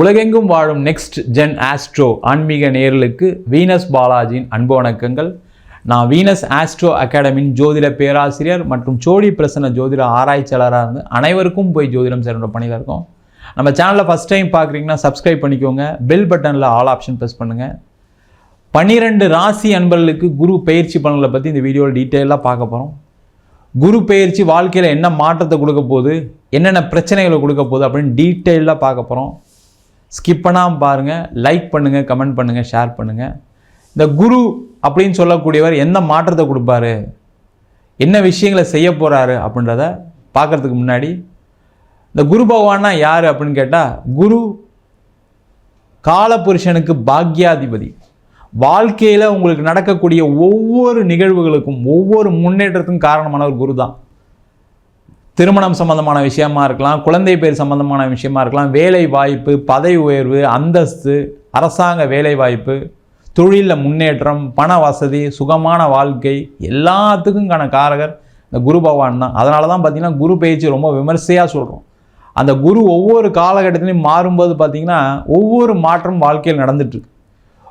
உலகெங்கும் வாழும் next gen astro ஆன்மீக நேர்களுக்கு வீனஸ் பாலாஜியின் அன்பு வணக்கங்கள். நான் வீனஸ் ஆஸ்ட்ரோ அகாடமியின் ஜோதிட பேராசிரியர் மற்றும் சோழி பிரசன்ன ஜோதிட ஆராய்ச்சியாளராக இருந்து அனைவருக்கும் போய் ஜோதிடம் சேர்ந்த பணியில் இருக்கோம். நம்ம சேனலில் ஃபஸ்ட் டைம் பார்க்குறீங்கன்னா சப்ஸ்கிரைப் பண்ணிக்கோங்க. பெல் பட்டனில் ஆல் ஆப்ஷன் ப்ரெஸ் பண்ணுங்கள் பன்னிரெண்டு ராசி அன்பர்களுக்கு குரு பயிற்சி பலன்களை பற்றி இந்த வீடியோவில் டீட்டெயிலாக பார்க்க போகிறோம் குரு பயிற்சி வாழ்க்கையில் என்ன மாற்றத்தை கொடுக்க போகுது? என்னென்ன பிரச்சனைகளை கொடுக்க போகுது அப்படின்னு டீட்டெயிலாக பார்க்க போகிறோம் ஸ்கிப் பண்ணாமல் பாருங்கள் லைக் பண்ணுங்கள் கமெண்ட் பண்ணுங்கள் ஷேர் பண்ணுங்கள் இந்த குரு அப்படின்னு சொல்லக்கூடியவர் எந்த மாற்றத்தை கொடுப்பாரு? என்ன விஷயங்களை செய்ய போகிறாரு அப்படின்றத பார்க்குறதுக்கு முன்னாடி இந்த குரு பகவானா யார் அப்படின்னு கேட்டால் குரு காலபுருஷனுக்கு பாக்யாதிபதி. வாழ்க்கையில் உங்களுக்கு நடக்கக்கூடிய ஒவ்வொரு நிகழ்வுகளுக்கும் ஒவ்வொரு முன்னேற்றத்துக்கும் காரணமானவர் குரு தான் திருமணம் சம்பந்தமான விஷயமா இருக்கலாம் குழந்தை பேர் சம்பந்தமான விஷயமா இருக்கலாம் வேலை வாய்ப்பு பதவி உயர்வு அந்தஸ்து அரசாங்க வேலை வாய்ப்பு தொழிலில் முன்னேற்றம் பண வசதி சுகமான வாழ்க்கை எல்லாத்துக்கும்கான காரகர் இந்த குரு பகவான் தான். அதனால தான் பார்த்தீங்கன்னா குரு பயிற்சி ரொம்ப விமர்சையாக சொல்கிறோம் அந்த குரு ஒவ்வொரு காலகட்டத்திலையும் மாறும்போது பார்த்திங்கன்னா ஒவ்வொரு மாற்றம் வாழ்க்கையில் நடந்துட்டுருக்கு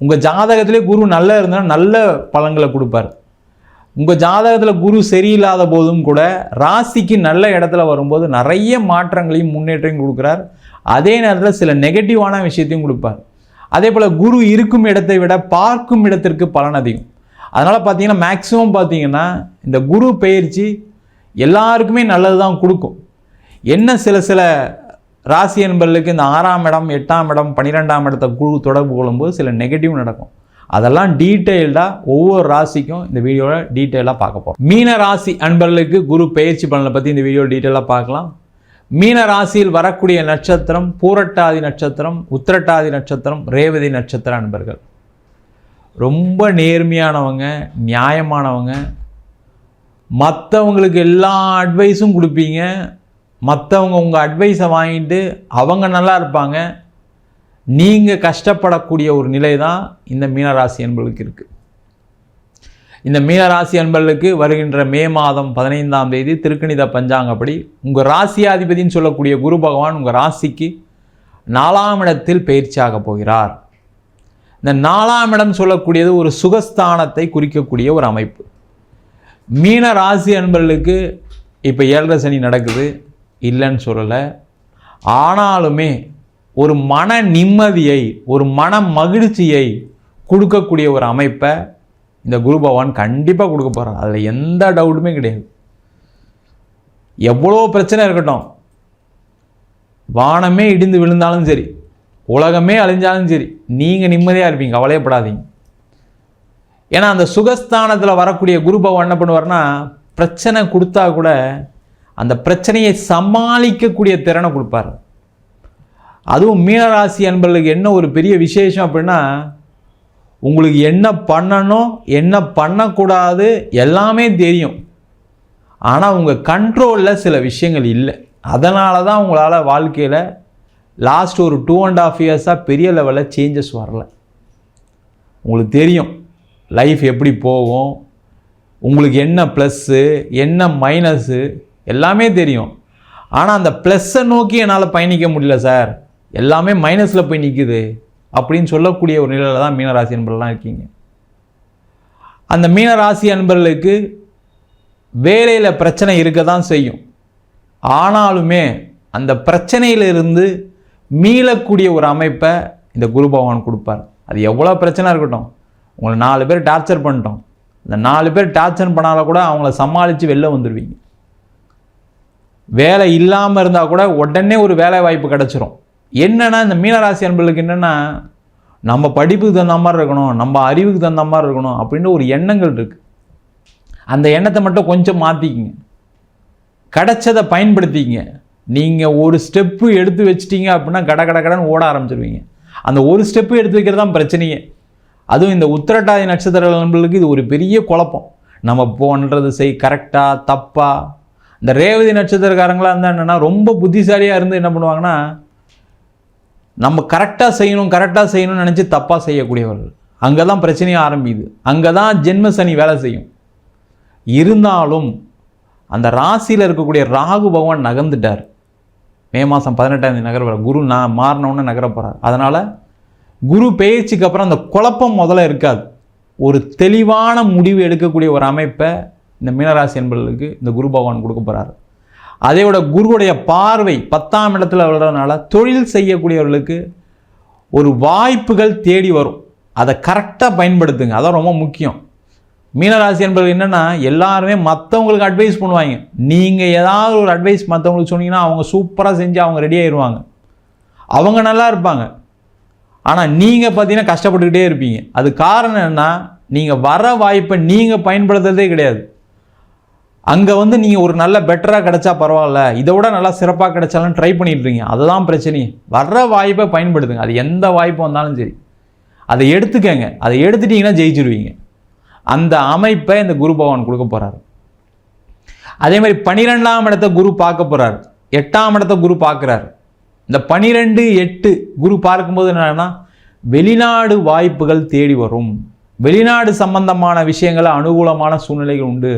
உங்கள் ஜாதகத்திலே குரு நல்லா இருந்தால் நல்ல பலன்களை கொடுப்பார். உங்கள் ஜாதகத்தில் குரு சரியில்லாத போதும் கூட ராசிக்கு நல்ல இடத்துல வரும்போது நிறைய மாற்றங்களையும் முன்னேற்றையும் கொடுக்குறார். அதே நேரத்தில் சில நெகட்டிவான விஷயத்தையும் கொடுப்பார். அதே போல் குரு இருக்கும் இடத்தை விட பார்க்கும் இடத்திற்கு பலன் அதிகம். அதனால் பார்த்தீங்கன்னா மேக்ஸிமம் பார்த்தீங்கன்னா இந்த குரு பயிற்சி எல்லாருக்குமே நல்லது தான் கொடுக்கும். என்ன சில சில ராசி என்பர்களுக்கு இந்த ஆறாம் இடம் எட்டாம் இடம் பன்னிரெண்டாம் இடத்தை குழு தொடர்பு கொள்ளும்போது சில நெகட்டிவ் நடக்கும். அதெல்லாம் டீட்டெயில்டாக ஒவ்வொரு ராசிக்கும் இந்த வீடியோவில் டீட்டெயிலாக பார்க்க போகிறோம் மீன ராசி அன்பர்களுக்கு குரு பயிற்சி பலனை பற்றி இந்த வீடியோ டீட்டெயிலாக பார்க்கலாம். மீன ராசியில் வரக்கூடிய நட்சத்திரம் பூரட்டாதி நட்சத்திரம் உத்திரட்டாதி நட்சத்திரம் ரேவதி நட்சத்திர அன்பர்கள். ரொம்ப நேர்மையானவங்க நியாயமானவங்க. மற்றவங்களுக்கு எல்லா அட்வைஸும் கொடுப்பீங்க. மற்றவங்க உங்கள் அட்வைஸை வாங்கிட்டு அவங்க நல்லா இருப்பாங்க. நீங்கள் கஷ்டப்படக்கூடிய ஒரு நிலை தான் இந்த மீனராசி அன்பர்களுக்கு இருக்குது இந்த மீனராசி அன்பர்களுக்கு வருகின்ற மே மாதம் பதினைந்தாம் தேதி திருக்கணித பஞ்சாங்கப்படி உங்கள் ராசியாதிபதினு சொல்லக்கூடிய குரு பகவான் உங்கள் ராசிக்கு நாலாம் இடத்தில் பயிற்சியாக போகிறார். இந்த நாலாம் இடம் சொல்லக்கூடியது ஒரு சுகஸ்தானத்தை குறிக்கக்கூடிய ஒரு அமைப்பு. மீன ராசி அன்பர்களுக்கு இப்போ ஏழரை சனி நடக்குது. இல்லைன்னு சொல்லலை. ஆனாலுமே ஒரு மன நிம்மதியை ஒரு மன மகிழ்ச்சியை கொடுக்கக்கூடிய ஒரு அமைப்பை இந்த குரு பகவான் கண்டிப்பாக கொடுக்க போகிறார் அதில் எந்த டவுட்டுமே கிடையாது. எவ்வளோ பிரச்சனை இருக்கட்டும். வானமே இடிந்து விழுந்தாலும் சரி உலகமே அழிஞ்சாலும் சரி நீங்கள் நிம்மதியாக இருப்பீங்க கவலையப்படாதீங்க. ஏன்னா அந்த சுகஸ்தானத்தில் வரக்கூடிய குரு பகவான் என்ன பண்ணுவார்னா பிரச்சனை கொடுத்தா கூட அந்த பிரச்சனையை சமாளிக்கக்கூடிய திறனை கொடுப்பார். அதுவும் மீனராசி அன்பர்களுக்கு என்ன ஒரு பெரிய விசேஷம் அப்படின்னா உங்களுக்கு என்ன பண்ணணும் என்ன பண்ணக்கூடாது எல்லாமே தெரியும். ஆனால் உங்கள் கண்ட்ரோலில் சில விஷயங்கள் இல்லை. அதனால தான் உங்களால் வாழ்க்கையில் லாஸ்ட் ஒரு டூ அண்ட் ஆஃப் இயர்ஸாக பெரிய லெவலில் சேஞ்சஸ் வரல. உங்களுக்கு தெரியும் லைஃப் எப்படி போகும் உங்களுக்கு என்ன ப்ளஸ்ஸு என்ன மைனஸு எல்லாமே தெரியும். ஆனால் அந்த ப்ளஸ்ஸை நோக்கி என்னால் பயணிக்க முடியல சார். எல்லாமே மைனஸில் போய் நிற்குது அப்படின்னு சொல்லக்கூடிய ஒரு நிலையில் தான் மீனராசி அன்பர்கள்லாம் இருக்கீங்க. அந்த மீனராசி அன்பர்களுக்கு வேலையில் பிரச்சனை இருக்க தான் செய்யும். ஆனாலுமே அந்த பிரச்சனையிலிருந்து மீளக்கூடிய ஒரு அமைப்பை இந்த குரு பகவான் கொடுப்பார். அது எவ்வளோ பிரச்சனை இருக்கட்டும். உங்களை நாலு பேர் டார்ச்சர் பண்ணிட்டோம். இந்த நாலு பேர் டார்ச்சர் பண்ணால கூட அவங்கள சமாளித்து வெளில வந்துடுவீங்க வேலை இல்லாமல் இருந்தால் கூட உடனே ஒரு வேலை வாய்ப்பு கிடச்சிரும். என்னென்னா இந்த மீனராசி அன்பர்களுக்கு என்னென்னா நம்ம படிப்புக்கு தகுந்த மாதிரி இருக்கணும் நம்ம அறிவுக்கு தகுந்த மாதிரி இருக்கணும் அப்படின்னு ஒரு எண்ணங்கள் இருக்குது அந்த எண்ணத்தை மட்டும் கொஞ்சம் மாற்றிக்கிங்க கிடைச்சதை பயன்படுத்திக்கிங்க. நீங்கள் ஒரு ஸ்டெப்பு எடுத்து வச்சிட்டிங்க அப்படின்னா கட கட கடன்னு ஓட ஆரம்பிச்சிருவீங்க. அந்த ஒரு ஸ்டெப்பு எடுத்து வைக்கிறது தான் பிரச்சனையே. அதுவும் இந்த உத்திரட்டாதி நட்சத்திர நண்பர்களுக்கு இது ஒரு பெரிய குழப்பம். நம்ம போன்றது செய் கரெக்டாக தப்பாக இந்த ரேவதி நட்சத்திரக்காரங்களாக இருந்தால் என்னென்னா ரொம்ப புத்திசாலியாக இருந்து என்ன பண்ணுவாங்கன்னா நம்ம கரெக்டாக செய்யணும் கரெக்டாக செய்யணும்னு நினச்சி தப்பாக செய்யக்கூடியவர்கள். அங்கே தான் பிரச்சனையே ஆரம்பிக்குது. அங்கே தான் ஜென்ம சனி வேலை செய்யும். இருந்தாலும் அந்த ராசியில் இருக்கக்கூடிய ராகு பகவான் நகர்ந்துட்டார். மே மாதம் பதினெட்டாம் தேதி நகர போகிறார் குரு நான் மாறினவுடனே நகர போகிறார் அதனால் குரு பெயர்ச்சிக்கு அப்புறம் அந்த குழப்பம் முதல்ல இருக்காது. ஒரு தெளிவான முடிவு எடுக்கக்கூடிய ஒரு அமைப்பை இந்த மீனராசி என்பவர்களுக்கு இந்த குரு பகவான் கொடுக்க போகிறாரு அதையோட குருவுடைய பார்வை பத்தாம் இடத்துல வர்றதுனால தொழில் செய்யக்கூடியவர்களுக்கு ஒரு வாய்ப்புகள் தேடி வரும். அதை கரெக்டாக பயன்படுத்துங்க. அதான் ரொம்ப முக்கியம். மீனராசி என்பது என்னென்னா எல்லாருமே மற்றவங்களுக்கு அட்வைஸ் பண்ணுவாங்க. நீங்கள் ஏதாவது ஒரு அட்வைஸ் மற்றவங்களுக்கு சொன்னீங்கன்னா அவங்க சூப்பராக செஞ்சு அவங்க ரெடி ஆயிடுவாங்க அவங்க நல்லா இருப்பாங்க. ஆனால் நீங்கள் பார்த்தீங்கன்னா கஷ்டப்பட்டுக்கிட்டே இருப்பீங்க. அது காரணம் என்னன்னா நீங்கள் வர வாய்ப்பை நீங்கள் பயன்படுத்துறதே கிடையாது. அங்கே வந்து நீங்கள் ஒரு நல்ல பெட்டராக கிடைச்சா பரவாயில்ல. இதை விட நல்லா சிறப்பாக கிடைச்சாலும் ட்ரை பண்ணிட்டுருங்க அதுதான் பிரச்சனை. வர்ற வாய்ப்பை பயன்படுத்துங்க. அது எந்த வாய்ப்பு வந்தாலும் சரி. அதை எடுத்துக்கங்க. அதை எடுத்துட்டீங்கன்னா ஜெயிச்சிருவீங்க. அந்த அமைப்பை இந்த குரு பகவான் கொடுக்க போகிறாரு அதே மாதிரி பனிரெண்டாம் இடத்த குரு பார்க்க போகிறார் எட்டாம் இடத்த குரு பார்க்குறாரு. இந்த பனிரெண்டு எட்டு குரு பார்க்கும்போது என்னன்னா வெளிநாடு வாய்ப்புகள் தேடி வரும். வெளிநாடு சம்பந்தமான விஷயங்களை அனுகூலமான சூழ்நிலைகள் உண்டு.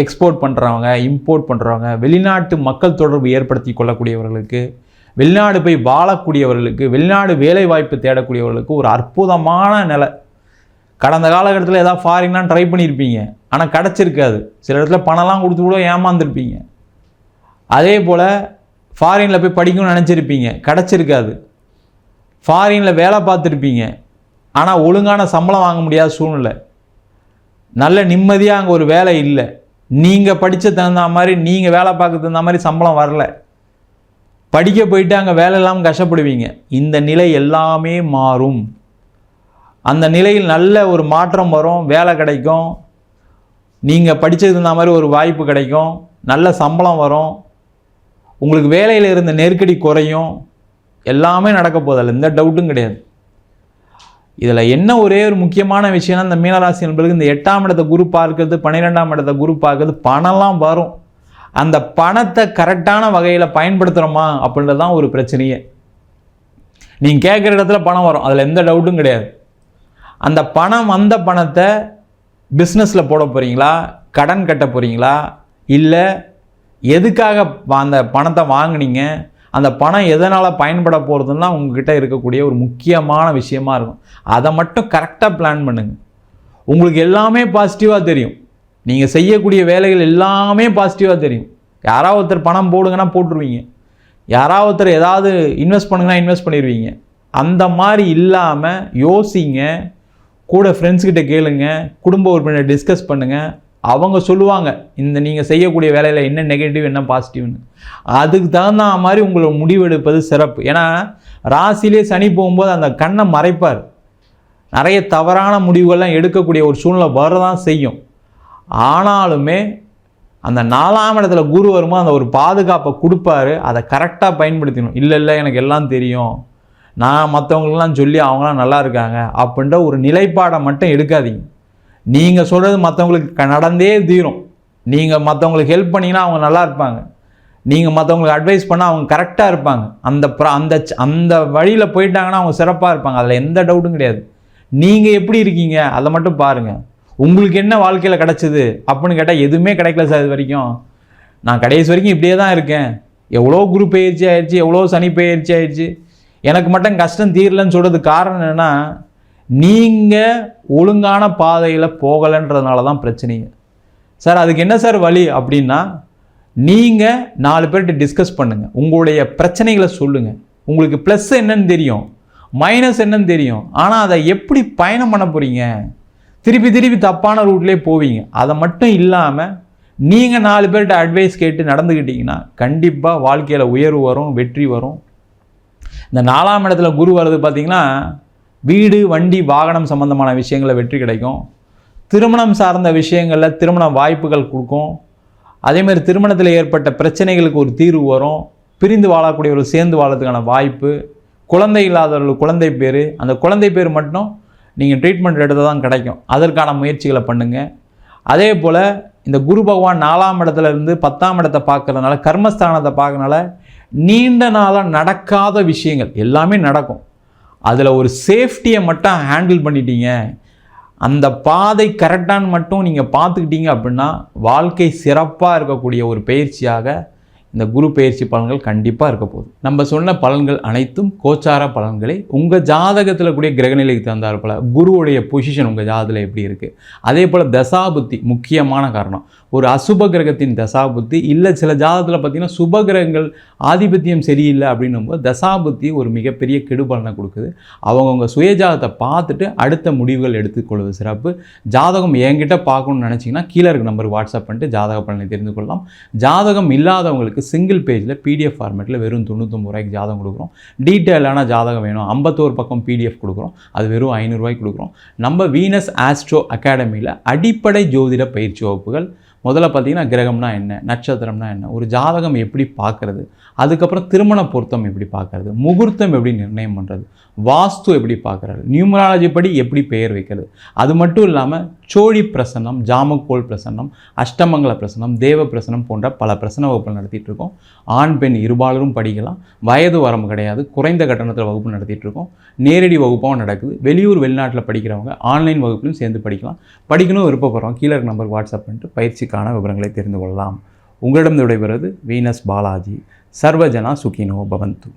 எக்ஸ்போர்ட் பண்ணுறவங்க இம்போர்ட் பண்ணுறவங்க வெளிநாட்டு மக்கள் தொடர்பு ஏற்படுத்தி கொள்ளக்கூடியவர்களுக்கு வெளிநாடு போய் வாழக்கூடியவர்களுக்கு வெளிநாடு வேலை வாய்ப்பு தேடக்கூடியவர்களுக்கு ஒரு அற்புதமான நிலை. கடந்த காலகட்டத்தில் ஏதாவது ஃபாரின்லாம் ட்ரை பண்ணியிருப்பீங்க ஆனால் கிடச்சிருக்காது. சில இடத்துல பணம்லாம் கொடுத்து கூட ஏமாந்துருப்பீங்க. அதே போல் ஃபாரினில் போய் படிக்கணும்னு நினச்சிருப்பீங்க. கிடச்சிருக்காது. ஃபாரினில் வேலை பார்த்துருப்பீங்க. ஆனால் ஒழுங்கான சம்பளம் வாங்க முடியாத சூழ்நிலை. நல்ல நிம்மதியாக அங்கே ஒரு வேலை இல்லை. நீங்கள் படித்த தகுந்த மாதிரி நீங்கள் வேலை பார்க்க தகுந்த மாதிரி சம்பளம் வரல. படிக்க போயிட்டு அங்கே வேலை இல்லாமல் கஷ்டப்படுவீங்க. இந்த நிலை எல்லாமே மாறும். அந்த நிலையில் நல்ல ஒரு மாற்றம் வரும் வேலை கிடைக்கும். நீங்கள் படித்தது இருந்த மாதிரி ஒரு வாய்ப்பு கிடைக்கும். நல்ல சம்பளம் வரும். உங்களுக்கு வேலையில் இருந்த நெருக்கடி குறையும். எல்லாமே நடக்க போதில்லை எந்த டவுட்டும் கிடையாது. இதில் என்ன ஒரே ஒரு முக்கியமான விஷயம்னா இந்த மீனராசி என்பதுக்கு இந்த எட்டாம் இடத்த குரு பார்க்கறது பன்னிரெண்டாம் இடத்த குரு பார்க்கறது பணம்லாம் வரும். அந்த பணத்தை கரெக்டான வகையில் பயன்படுத்துகிறோமா அப்படின்றது தான் ஒரு பிரச்சனையே. நீங்கள் கேட்குற இடத்துல பணம் வரும். அதில் எந்த டவுட்டும் கிடையாது. அந்த பணம் வந்த பணத்தை பிஸ்னஸில் போட போகிறீங்களா கடன் கட்ட போகிறீங்களா இல்லை எதுக்காக அந்த பணத்தை வாங்குனீங்க? அந்த பணம் எதனால் பயன்பட போகிறதுன்னா உங்ககிட்ட இருக்கக்கூடிய ஒரு முக்கியமான விஷயமா இருக்கும். அதை மட்டும் கரெக்டாக பிளான் பண்ணுங்கள் உங்களுக்கு எல்லாமே பாசிட்டிவாக தெரியும். நீங்கள் செய்யக்கூடிய வேலைகள் எல்லாமே பாசிட்டிவாக தெரியும். யாராவது ஒருத்தர் பணம் போடுங்கன்னா போட்டுருவீங்க. யாராவது ஒருத்தர் ஏதாவது இன்வெஸ்ட் பண்ணுங்கன்னா இன்வெஸ்ட் பண்ணிடுவீங்க அந்த மாதிரி இல்லாமல் யோசிங்க. கூட ஃப்ரெண்ட்ஸ்கிட்ட கேளுங்க. குடும்ப உறுப்பினர் டிஸ்கஸ் பண்ணுங்கள் அவங்க சொல்லுவாங்க இந்த நீங்கள் செய்யக்கூடிய வேலையில் என்ன நெகட்டிவ் என்ன பாசிட்டிவ்னு அதுக்கு தகுந்த மாதிரி உங்களை முடிவெடுப்பது சிறப்பு. ஏன்னா ராசிலே சனி போகும்போது அந்த கண்ணை மறைப்பார். நிறைய தவறான முடிவுகள்லாம் எடுக்கக்கூடிய ஒரு சூழ்நிலை வரதான் செய்யும். ஆனாலுமே அந்த நாலாம் இடத்துல குரு வரும்போது அந்த ஒரு பாதுகாப்பை கொடுப்பாரு. அதை கரெக்டாக பயன்படுத்தணும் இல்லை இல்லை எனக்கு எல்லாம் தெரியும். நான் மற்றவங்களுக்கெல்லாம் சொல்லி அவங்களாம் நல்லா இருக்காங்க. அப்படின்ற ஒரு நிலைப்பாடை மட்டும் எடுக்காதீங்க. நீங்கள் சொல்கிறது மற்றவங்களுக்கு க- நடந்தே தீரும். நீங்கள் மற்றவங்களுக்கு ஹெல்ப் பண்ணிங்கன்னா அவங்க நல்லா இருப்பாங்க. நீங்கள் மற்றவங்களுக்கு அட்வைஸ் பண்ணால் அவங்க கரெக்டாக இருப்பாங்க. அந்த ப்ரா அந்த அந்த வழியில் போயிட்டாங்கன்னா அவங்க சிறப்பாக இருப்பாங்க. அதில் எந்த டவுட்டும் கிடையாது. நீங்கள் எப்படி இருக்கீங்க? அதை மட்டும் பாருங்கள் உங்களுக்கு என்ன வாழ்க்கையில் கிடச்சிது? அப்படின்னு கேட்டால் எதுவுமே கிடைக்கல சார் இது வரைக்கும். நான் கடைசி வரைக்கும் இப்படியே தான் இருக்கேன். எவ்வளோ குரு பயிற்சி ஆயிடுச்சு எவ்வளோ சனி பயிற்சி ஆயிடுச்சு. எனக்கு மட்டும் கஷ்டம் தீரலன்னு சொல்கிறதுக்கு காரணம் என்னென்னா நீங்கள் ஒழுங்கான பாதையில் போகலைன்றதுனால தான் பிரச்சனைங்க சார் அதுக்கு என்ன சார் வழி அப்படின்னா நீங்கள் நாலு பேர்கிட்ட டிஸ்கஸ் பண்ணுங்கள் உங்களுடைய பிரச்சனைகளை சொல்லுங்கள் உங்களுக்கு ப்ளஸ் என்னன்னு தெரியும் மைனஸ் என்னன்னு தெரியும். ஆனால் அதை எப்படி பயணம் பண்ண போகிறீங்க திருப்பி திருப்பி தப்பான ரூட்லேயே போவீங்க. அதை மட்டும் இல்லாமல் நீங்கள் நாலு பேர்கிட்ட அட்வைஸ் கேட்டு நடந்துக்கிட்டீங்கன்னா கண்டிப்பாக வாழ்க்கையில் உயர்வு வரும் வெற்றி வரும். இந்த நாலாம் இடத்துல குரு வர்றது பார்த்தீங்கன்னா வீடு வண்டி வாகனம் சம்பந்தமான விஷயங்களில் வெற்றி கிடைக்கும். திருமணம் சார்ந்த விஷயங்களில் திருமண வாய்ப்புகள் கொடுக்கும். அதே மாதிரி திருமணத்தில் ஏற்பட்ட பிரச்சனைகளுக்கு ஒரு தீர்வு வரும். பிரிந்து வாழக்கூடியவர்கள் சேர்ந்து வாழறதுக்கான வாய்ப்பு. குழந்தை இல்லாதவர்கள் குழந்தை பேர். அந்த குழந்தை பேர் மட்டும் நீங்கள் ட்ரீட்மெண்ட் எடுத்தால் தான் கிடைக்கும். அதற்கான முயற்சிகளை பண்ணுங்கள் அதே போல் இந்த குரு பகவான் நாலாம் இடத்துல இருந்து பத்தாம் இடத்தை பார்க்கறதுனால கர்மஸ்தானத்தை பார்க்கறனால நீண்ட நாளாக நடக்காத விஷயங்கள் எல்லாமே நடக்கும். அதில் ஒரு சேஃப்டியை மட்டும் ஹேண்டில் பண்ணிட்டீங்க. அந்த பாதை கரெக்டான்னு மட்டும் நீங்கள் பார்த்துக்கிட்டீங்க அப்படின்னா வாழ்க்கை சிறப்பாக இருக்கக்கூடிய ஒரு பயிற்சியாக இந்த குரு பயிற்சி பலன்கள் கண்டிப்பாக இருக்க போகுது. நம்ம சொன்ன பலன்கள் அனைத்தும் கோச்சார பலன்களை. உங்கள் ஜாதகத்தில் கூடிய கிரகநிலைக்கு தந்தார் போல் குருவுடைய பொசிஷன் உங்கள் ஜாதகத்தில் எப்படி இருக்குது அதே போல் தசாபுத்தி முக்கியமான காரணம். ஒரு அசுப கிரகத்தின் தசாபுத்தி இல்லை சில ஜாதகத்தில் பார்த்தீங்கன்னா சுப கிரகங்கள் ஆதிபத்தியம் சரியில்லை அப்படின்னும் போது தசாபுத்தி ஒரு மிகப்பெரிய கெடுபலனை கொடுக்குது. அவங்கவுங்க சுயஜாதத்தை பார்த்துட்டு அடுத்த முடிவுகள் எடுத்துக்கொள்வது சிறப்பு. ஜாதகம் என்கிட்ட பார்க்கணும்னு நினச்சிங்கன்னா கீழே இருக்க நம்பருக்கு வாட்ஸ்அப் பண்ணிட்டு ஜாதக பலனை தெரிந்து கொள்ளலாம். ஜாதகம் இல்லாதவங்களுக்கு சிங்கிள் பேஜில் பிடிஎஃப் ஃபார்மேட்டில் வெறும் தொண்ணூற்றொம்பது ரூபாய்க்கு ஜாதகம் கொடுக்குறோம். டீட்டெயிலான ஜாதகம் வேணும். ஐம்பத்தோரு பக்கம் பிடிஎஃப் கொடுக்குறோம். அது வெறும் ஐநூறுரூவாய்க்கு கொடுக்குறோம். நம்ம வீனஸ் ஆஸ்ட்ரோ அகாடமியில் அடிப்படை ஜோதிட பயிற்சி வகுப்புகள் முதல்ல பார்த்தீங்கன்னா கிரகம்னா என்ன? நட்சத்திரம்னா என்ன? ஒரு ஜாதகம் எப்படி பார்க்குறது? அதுக்கப்புறம் திருமண பொருத்தம் எப்படி பார்க்கறது? முகூர்த்தம் எப்படி நிர்ணயம் பண்ணுறது வாஸ்து எப்படி பார்க்கறது? நியூமராலஜி படி எப்படி பெயர் வைக்கிறது? அது மட்டும் இல்லாமல் சோழி பிரசன்னம் ஜாமக்கோல் பிரசன்னம் அஷ்டமங்கல பிரசன்னம் தேவ பிரசனம் போன்ற பல பிரசன வகுப்புகள் நடத்திட்டு இருக்கோம். ஆண் பெண் இருபாலரும் படிக்கலாம். வயது வரம்பு கிடையாது. குறைந்த கட்டணத்தில் வகுப்பு நடத்திட்டு இருக்கோம். நேரடி வகுப்பாகவும் நடக்குது. வெளியூர் வெளிநாட்டில் படிக்கிறவங்க ஆன்லைன் வகுப்புலையும் சேர்ந்து படிக்கலாம். படிக்கணும் விருப்பப்படுறோம் கீழே இருக்க நம்பருக்கு வாட்ஸ்அப் பண்ணிட்டு பயிற்சிக்கான விவரங்களை தெரிந்து கொள்ளலாம். உங்களிடம் விடைபெறுவது வீனஸ் பாலாஜி. சர்வஜனா சுகினோ பவந்து.